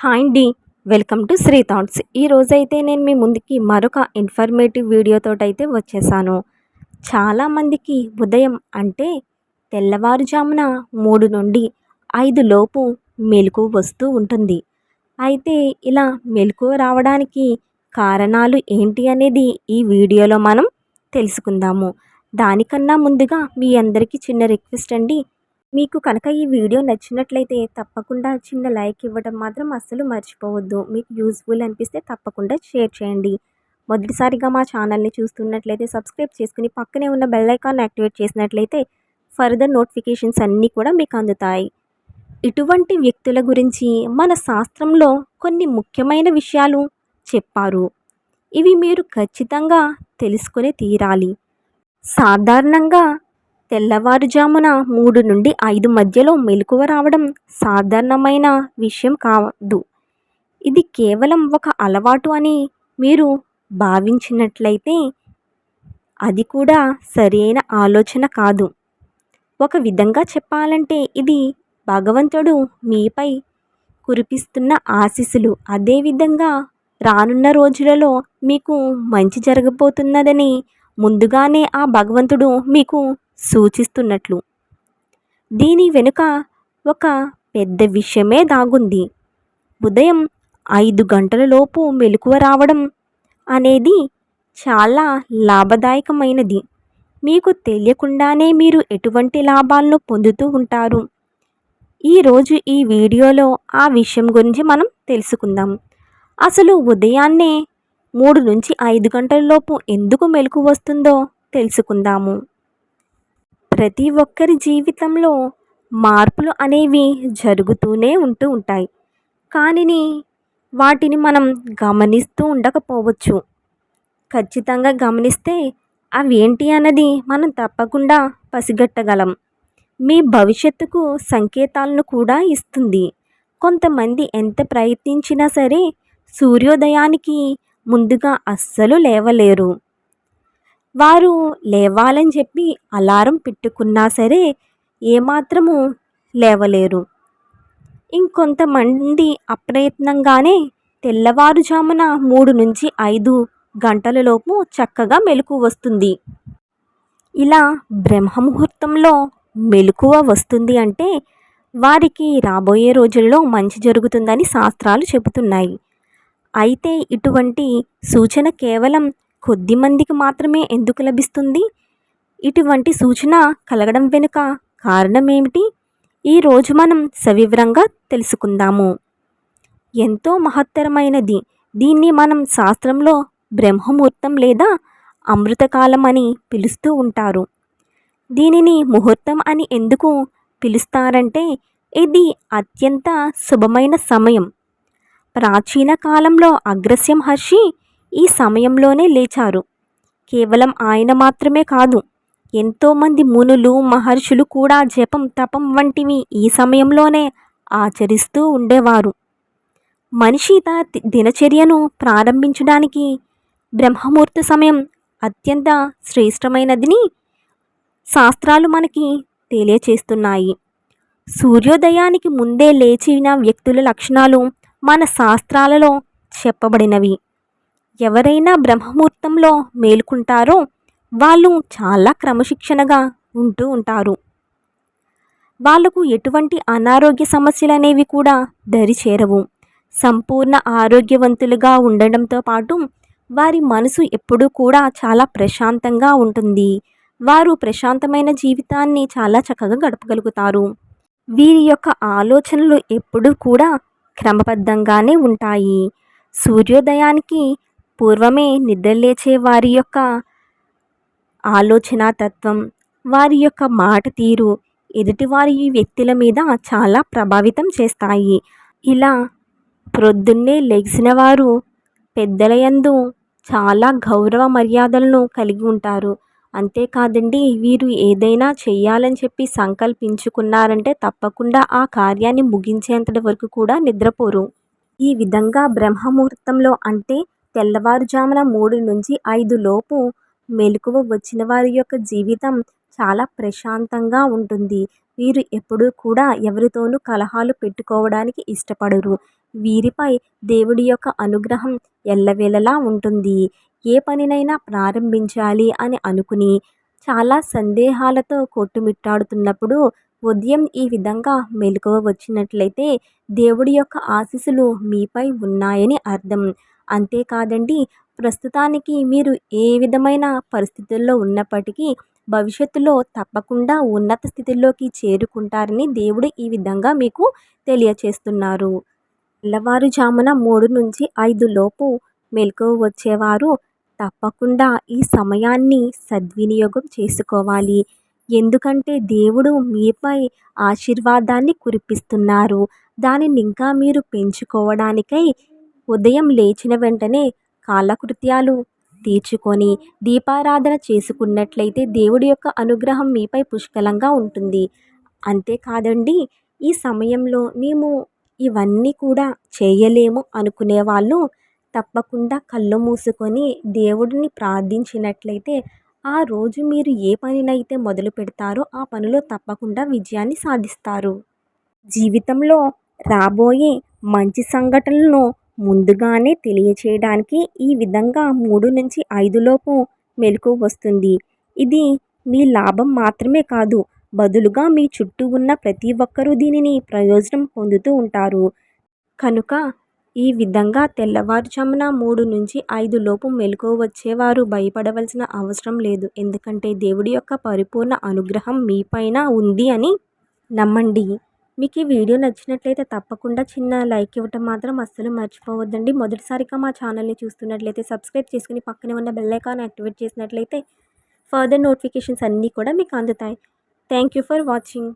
Hi అండి welcome to Shri thoughts ఈ నేను మీ ముందుకి మరొక ఇన్ఫర్మేటివ్ వీడియోతో అయితే వచ్చేసాను. చాలామందికి ఉదయం అంటే తెల్లవారుజామున మూడు నుండి ఐదు లోపు మెలకు వస్తూ ఉంటుంది. అయితే ఇలా మెలకు రావడానికి కారణాలు ఏంటి అనేది ఈ వీడియోలో మనం తెలుసుకుందాము. దానికన్నా ముందుగా మీ అందరికీ చిన్న రిక్వెస్ట్ అండి. మీకు కనుక ఈ వీడియో నచ్చినట్లయితే తప్పకుండా చిన్న లైక్ ఇవ్వడం మాత్రం అస్సలు మర్చిపోవద్దు. మీకు యూస్ఫుల్ అనిపిస్తే తప్పకుండా షేర్ చేయండి. మొదటిసారిగా మా ఛానల్ని చూస్తున్నట్లయితే సబ్స్క్రైబ్ చేసుకుని పక్కనే ఉన్న బెల్ ఐకాన్ యాక్టివేట్ చేసినట్లయితే ఫర్దర్ నోటిఫికేషన్స్ అన్నీ కూడా మీకు అందుతాయి. ఇటువంటి వ్యక్తుల గురించి మన శాస్త్రంలో కొన్ని ముఖ్యమైన విషయాలు చెప్పారు. ఇవి మీరు ఖచ్చితంగా తెలుసుకొని తీరాలి. సాధారణంగా తెల్లవారుజామున మూడు నుండి ఐదు మధ్యలో మెలకువ రావడం సాధారణమైన విషయం కాదు. ఇది కేవలం ఒక అలవాటు అని మీరు భావించినట్లయితే అది కూడా సరైన ఆలోచన కాదు. ఒక విధంగా చెప్పాలంటే ఇది భగవంతుడు మీపై కురిపిస్తున్న ఆశీస్సులు. అదేవిధంగా రానున్న రోజులలో మీకు మంచి జరగబోతున్నదని ముందుగానే ఆ భగవంతుడు మీకు సూచిస్తున్నట్లు. దీని వెనుక ఒక పెద్ద విషయమే దాగుంది. ఉదయం ఐదు గంటలలోపు మెలకువ రావడం అనేది చాలా లాభదాయకమైనది. మీకు తెలియకుండానే మీరు ఎటువంటి లాభాలను పొందుతూ ఉంటారు? ఈరోజు ఈ వీడియోలో ఆ విషయం గురించి మనం తెలుసుకుందాం. అసలు ఉదయాన్నే మూడు నుంచి ఐదు గంటలలోపు ఎందుకు మెలకు వస్తుందో తెలుసుకుందాము. ప్రతి ఒక్కరి జీవితంలో మార్పులు అనేవి జరుగుతూనే ఉంటూ ఉంటాయి. కానీ వాటిని మనం గమనిస్తూ ఉండకపోవచ్చు. ఖచ్చితంగా గమనిస్తే అవి ఏంటి అన్నది మనం తప్పకుండా పసిగట్టగలం. మీ భవిష్యత్తుకు సంకేతాలను కూడా ఇస్తుంది. కొంతమంది ఎంత ప్రయత్నించినా సరే సూర్యోదయానికి ముందుగా అస్సలు లేవలేరు. వారు లేవాలని చెప్పి అలారం పెట్టుకున్నా సరే ఏమాత్రము లేవలేరు. ఇంకొంతమంది అప్రయత్నంగానే తెల్లవారుజామున మూడు నుంచి ఐదు గంటలలోపు చక్కగా మెలకు వస్తుంది. ఇలా బ్రహ్మముహూర్తంలో మెలకువ వస్తుంది అంటే వారికి రాబోయే రోజుల్లో మంచి జరుగుతుందని శాస్త్రాలు చెబుతున్నాయి. అయితే ఇటువంటి సూచన కేవలం కొద్ది మందికి మాత్రమే ఎందుకు లభిస్తుంది? ఇటువంటి సూచన కలగడం వెనుక కారణం ఏమిటి ఈరోజు మనం సవివరంగా తెలుసుకుందాము. ఎంతో మహత్తరమైనది. దీన్ని మనం శాస్త్రంలో బ్రహ్మముహూర్తం లేదా అమృతకాలం అని పిలుస్తూ ఉంటారు. దీనిని ముహూర్తం అని ఎందుకు పిలుస్తారంటే ఇది అత్యంత శుభమైన సమయం. ప్రాచీన కాలంలో అగ్రస్యం హర్షి ఈ సమయంలోనే లేచారు. కేవలం ఆయన మాత్రమే కాదు ఎంతోమంది మునులు మహర్షులు కూడా జపం తపం వంటివి ఈ సమయంలోనే ఆచరిస్తూ ఉండేవారు. మనిషి తన దినచర్యను ప్రారంభించడానికి బ్రహ్మముహూర్త సమయం అత్యంత శ్రేష్టమైనదిని శాస్త్రాలు మనకి తెలియచేస్తున్నాయి. సూర్యోదయానికి ముందే లేచిన వ్యక్తుల లక్షణాలు మన శాస్త్రాలలో చెప్పబడినవి. ఎవరైనా బ్రహ్మముహూర్తంలో మేలుకుంటారో వాళ్ళు చాలా క్రమశిక్షణగా ఉంటూ ఉంటారు. వాళ్ళకు ఎటువంటి అనారోగ్య సమస్యలు అనేవి కూడా దరి చేరవు. సంపూర్ణ ఆరోగ్యవంతులుగా ఉండడంతో పాటు వారి మనసు ఎప్పుడూ కూడా చాలా ప్రశాంతంగా ఉంటుంది. వారు ప్రశాంతమైన జీవితాన్ని చాలా చక్కగా గడపగలుగుతారు. వీరి యొక్క ఆలోచనలు ఎప్పుడూ కూడా క్రమబద్ధంగానే ఉంటాయి. సూర్యోదయానికి పూర్వమే నిద్రలేచే వారి యొక్క ఆలోచన తత్వం వారి యొక్క మాట తీరు ఎదుటివారి వ్యక్తుల మీద చాలా ప్రభావితం చేస్తాయి. ఇలా ప్రొద్దున్నే లెగిసిన వారు పెద్దలయందు చాలా గౌరవ మర్యాదలను కలిగి ఉంటారు. అంతేకాదండి వీరు ఏదైనా చేయాలని చెప్పి సంకల్పించుకున్నారంటే తప్పకుండా ఆ కార్యాన్ని ముగించేంతటి వరకు కూడా నిద్రపోరు. ఈ విధంగా బ్రహ్మముహూర్తంలో అంటే తెల్లవారుజామున మూడు నుంచి ఐదు లోపు మెలకువ వచ్చిన వారి యొక్క జీవితం చాలా ప్రశాంతంగా ఉంటుంది. వీరు ఎప్పుడూ కూడా ఎవరితోనూ కలహాలు పెట్టుకోవడానికి ఇష్టపడరు. వీరిపై దేవుడి యొక్క అనుగ్రహం ఎల్లవేళలా ఉంటుంది. ఏ పనినైనా ప్రారంభించాలి అని అనుకుని చాలా సందేహాలతో కొట్టుమిట్టాడుతున్నప్పుడు ఉదయం ఈ విధంగా మెలకువ వచ్చినట్లయితే దేవుడి యొక్క ఆశీస్సులు మీపై ఉన్నాయని అర్థం. అంతేకాదండి ప్రస్తుతానికి మీరు ఏ విధమైన పరిస్థితుల్లో ఉన్నప్పటికీ భవిష్యత్తులో తప్పకుండా ఉన్నత స్థితిలోకి చేరుకుంటారని దేవుడు ఈ విధంగా మీకు తెలియచేస్తున్నారు. తెల్లవారుజామున మూడు నుంచి ఐదు లోపు మెలకువ వచ్చేవారు తప్పకుండా ఈ సమయాన్ని సద్వినియోగం చేసుకోవాలి. ఎందుకంటే దేవుడు మీపై ఆశీర్వాదాన్ని కురిపిస్తున్నారు. దానిని ఇంకా మీరు పెంచుకోవడానికై ఉదయం లేచిన వెంటనే కాలకృత్యాలు తీర్చుకొని దీపారాధన చేసుకున్నట్లయితే దేవుడి యొక్క అనుగ్రహం మీపై పుష్కలంగా ఉంటుంది. అంతేకాదండి ఈ సమయంలో మేము ఇవన్నీ కూడా చేయలేము అనుకునే వాళ్ళు తప్పకుండా కళ్ళు మూసుకొని దేవుడిని ప్రార్థించినట్లయితే ఆ రోజు మీరు ఏ పనినైతే మొదలు పెడతారో ఆ పనిలో తప్పకుండా విజయాన్ని సాధిస్తారు. జీవితంలో రాబోయే మంచి సంఘటనలను ముందుగానే తెలియచేయడానికి ఈ విధంగా మూడు నుంచి ఐదులోపు మెలకు వస్తుంది. ఇది మీ లాభం మాత్రమే కాదు బదులుగా మీ చుట్టూ ఉన్న ప్రతి ఒక్కరూ దీనిని ప్రయోజనం పొందుతూ ఉంటారు. కనుక ఈ విధంగా తెల్లవారుజామున మూడు నుంచి ఐదు లోపు మెలకు వచ్చేవారు భయపడవలసిన అవసరం లేదు. ఎందుకంటే దేవుడి యొక్క పరిపూర్ణ అనుగ్రహం మీపైన ఉంది అని నమ్మండి. మీకు ఈ వీడియో నచ్చినట్లయితే తప్పకుండా చిన్న లైక్ ఇవ్వటం మాత్రం అస్సలు మర్చిపోవద్దండి. మొదటిసారిగా మా ఛానల్ని చూస్తున్నట్లయితే సబ్స్క్రైబ్ చేసుకుని పక్కనే ఉన్న బెల్ ఐకాన్ యాక్టివేట్ చేసినట్లయితే ఫర్దర్ నోటిఫికేషన్స్ అన్నీ కూడా మీకు అందుతాయి. Thank you for watching.